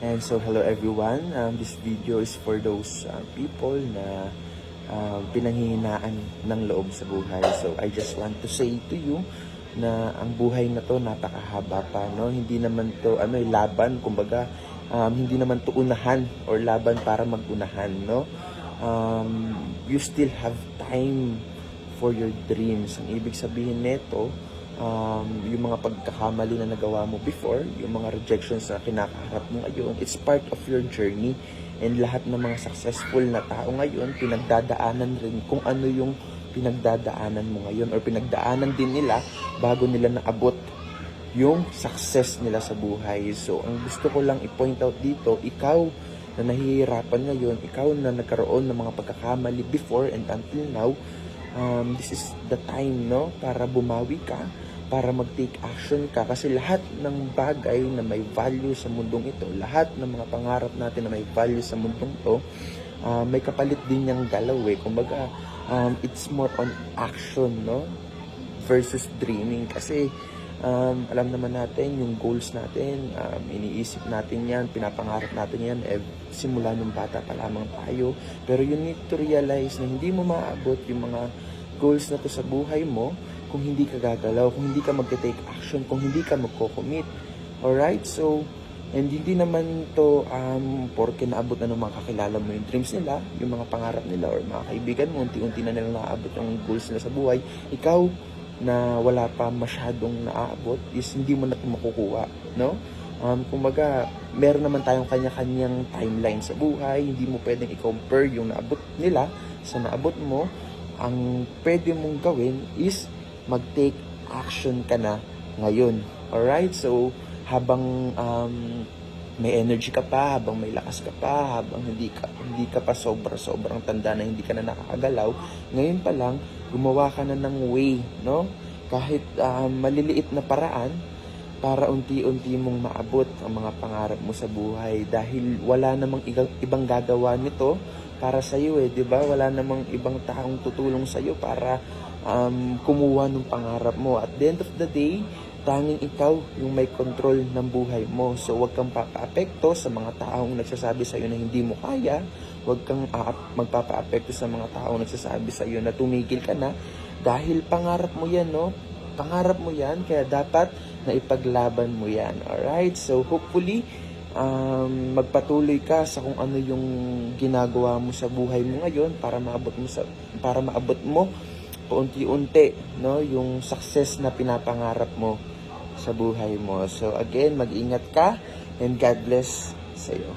And so, hello everyone. Um, this video is for those uh, people na uh, pinanghihinaan ng loob sa buhay. So, I just want to say to you na ang buhay na to napakahaba pa, no? Hindi naman to, ano, eh, laban, kumbaga, um, hindi naman to unahan or laban para magunahan, no? Um, you still have time for your dreams. Ang ibig sabihin nito, um, yung mga pagkakamali na nagawa mo before, yung mga rejections na kinakaharap mo ngayon, it's part of your journey. And lahat ng mga successful na tao ngayon, pinagdadaanan rin kung ano yung pinagdadaanan mo ngayon or pinagdaanan din nila bago nila naabot yung success nila sa buhay. So, ang gusto ko lang i-point out dito, ikaw na nahihirapan ngayon, ikaw na nagkaroon ng mga pagkakamali before and until now, um, this is the time, no? Para bumawi ka, para mag-take action ka. Kasi lahat ng bagay na may value sa mundong ito, lahat ng mga pangarap natin na may value sa mundong to, uh, may kapalit din niyang galaw eh. Kumbaga, um, it's more on action, no? Versus dreaming. Kasi, um, alam naman natin yung goals natin, um, iniisip natin yan, pinapangarap natin yan, eh, simula nung bata pa lamang tayo. Pero you need to realize na hindi mo maaabot yung mga goals na to sa buhay mo kung hindi ka gagalaw, kung hindi ka magte-take action, kung hindi ka magko-commit. Alright? So, and hindi naman to um, porke naabot na ng mga kakilala mo yung dreams nila, yung mga pangarap nila, or mga kaibigan mo, unti-unti na nila naabot yung goals nila sa buhay. Ikaw, na wala pa masyadong naaabot is hindi mo na ito makukuha, no? Um, kumbaga, meron naman tayong kanya-kanyang timeline sa buhay, hindi mo pwedeng i-compare yung naabot nila sa naabot mo. Ang pwede mong gawin is mag-take action ka na ngayon. Alright? So, habang um, may energy ka pa, habang may lakas ka pa, habang hindi ka, hindi ka pa sobra-sobrang tanda na hindi ka na nakakagalaw, ngayon pa lang, gumawa ka na ng way, no? Kahit ah, maliliit na paraan para unti-unti mong maabot ang mga pangarap mo sa buhay dahil wala namang ibang gagawa nito para sa iyo eh, 'di ba? Wala namang ibang taong tutulong sa iyo para um, kumuha ng pangarap mo. At the end of the day, tanging ikaw yung may control ng buhay mo. So, huwag kang papaapekto sa mga taong nagsasabi sa iyo na hindi mo kaya. Huwag kang aap- magpapaapekto sa mga taong nagsasabi sa iyo na tumigil ka na. Dahil pangarap mo yan, no? Pangarap mo yan, kaya dapat na ipaglaban mo yan. Alright? So, hopefully, um, magpatuloy ka sa kung ano yung ginagawa mo sa buhay mo ngayon para maabot mo sa para maabot mo paunti-unti no yung success na pinapangarap mo sa buhay mo. So again, mag-ingat ka and God bless sa iyo.